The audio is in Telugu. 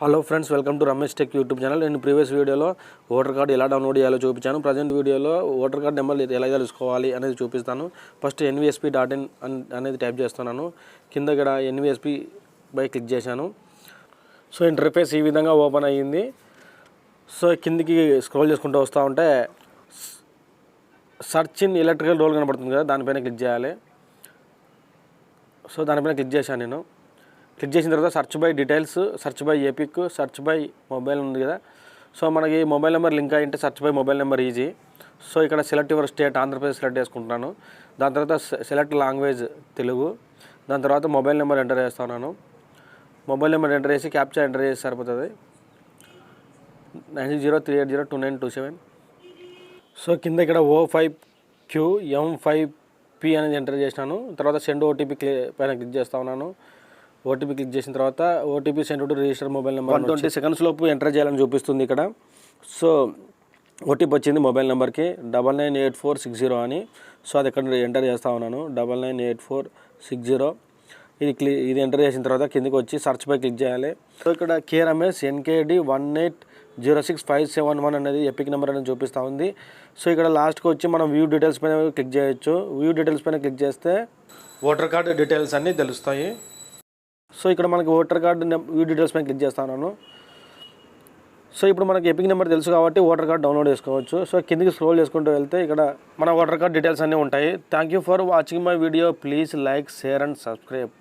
Hello friends welcome to Ramesh tech YouTube channel. నేను ప్రీవియస్ వీడియోలో ఓటర్ కార్డు ఎలా డౌన్లోడ్ చేయాలో చూపించాను. ప్రజెంట్ వీడియోలో ఓటర్ కార్డు నెంబర్ ఎలా తెలుసుకోవాలి అనేది చూపిస్తాను. ఫస్ట్ ఎన్విఎస్పి డాట్ ఇన్ అనేది టైప్ చేస్తున్నాను. కింద ఇక్కడ ఎన్విఎస్పి బై క్లిక్ చేశాను. సో ఇంటర్ఫేస్ ఈ విధంగా ఓపెన్ అయ్యింది. సో కిందికి స్క్రోల్ చేసుకుంటూ వస్తూ ఉంటే సర్చ్ ఇన్ ఎలక్ట్రికల్ రోల్ కనబడుతుంది కదా దానిపైన క్లిక్ చేయాలి. సో దానిపైన క్లిక్ చేశాను నేను. క్లిక్ చేసిన తర్వాత search by details search by EPIC search by mobile ఉంది కదా. సో మనకి mobile number link అయ్యింటే search by mobile number easy. So ఇక్కడ select your state Andhra Pradesh select చేసుకుంటున్నాను. దాని తర్వాత సెలెక్ట్ లాంగ్వేజ్ తెలుగు. దాని తర్వాత మొబైల్ నెంబర్ ఎంటర్ చేస్తున్నాను. మొబైల్ నెంబర్ ఎంటర్ చేసి క్యాప్చర్ ఎంటర్ చేసి సరిపోతుంది. Nine six zero three eight zero two nine two seven. So కింద ఇక్కడ O five Q M five P అనేది ఎంటర్ చేసినాను. తర్వాత సెండ్ ఓటీపీ క్లి పైన క్లిక్ చేస్తా ఉన్నాను. ఓటీపీ క్లిక్ చేసిన తర్వాత OTP send to register mobile number one twenty seconds లోపు ఎంటర్ చేయాలని చూపిస్తుంది ఇక్కడ. సో ఓటీపీ వచ్చింది మొబైల్ నెంబర్కి double nine eight four six zero అని. సో అది ఇక్కడ ఎంటర్ చేస్తా ఉన్నాను. Double nine eight four six zero. ఇది క్లి ఇది ఎంటర్ చేసిన తర్వాత కిందకి వచ్చి సర్చ్ పై క్లిక్ చేయాలి. సో ఇక్కడ K Ramesh NKD one eight zero six five seven one అనేది ఎపిక్ నెంబర్ అనేది చూపిస్తూ ఉంది. సో ఇక్కడ లాస్ట్కి వచ్చి మనం వ్యూ డీటెయిల్స్ పైన క్లిక్ చేయొచ్చు. వ్యూ డీటెయిల్స్ పైన క్లిక్ చేస్తే ఓటర్ కార్డు డీటెయిల్స్ అన్నీ తెలుస్తాయి. సో ఇక్కడ మనకి ఓటర్ కార్డు వ్యూ డీటెయిల్స్ పైన క్లిక్ చేస్తున్నాను సో ఇప్పుడు మనకి ఎపిక్ నెంబర్ తెలుసు కాబట్టి ఓటర్ కార్డ్ డౌన్లోడ్ చేసుకోవచ్చు. సో కిందికి స్క్రోల్ చేసుకుంటూ వెళ్తే ఇక్కడ మన ఓటర్ కార్డ్ డీటెయిల్స్ అన్నీ ఉంటాయి. Thank you for watching my video please like share and subscribe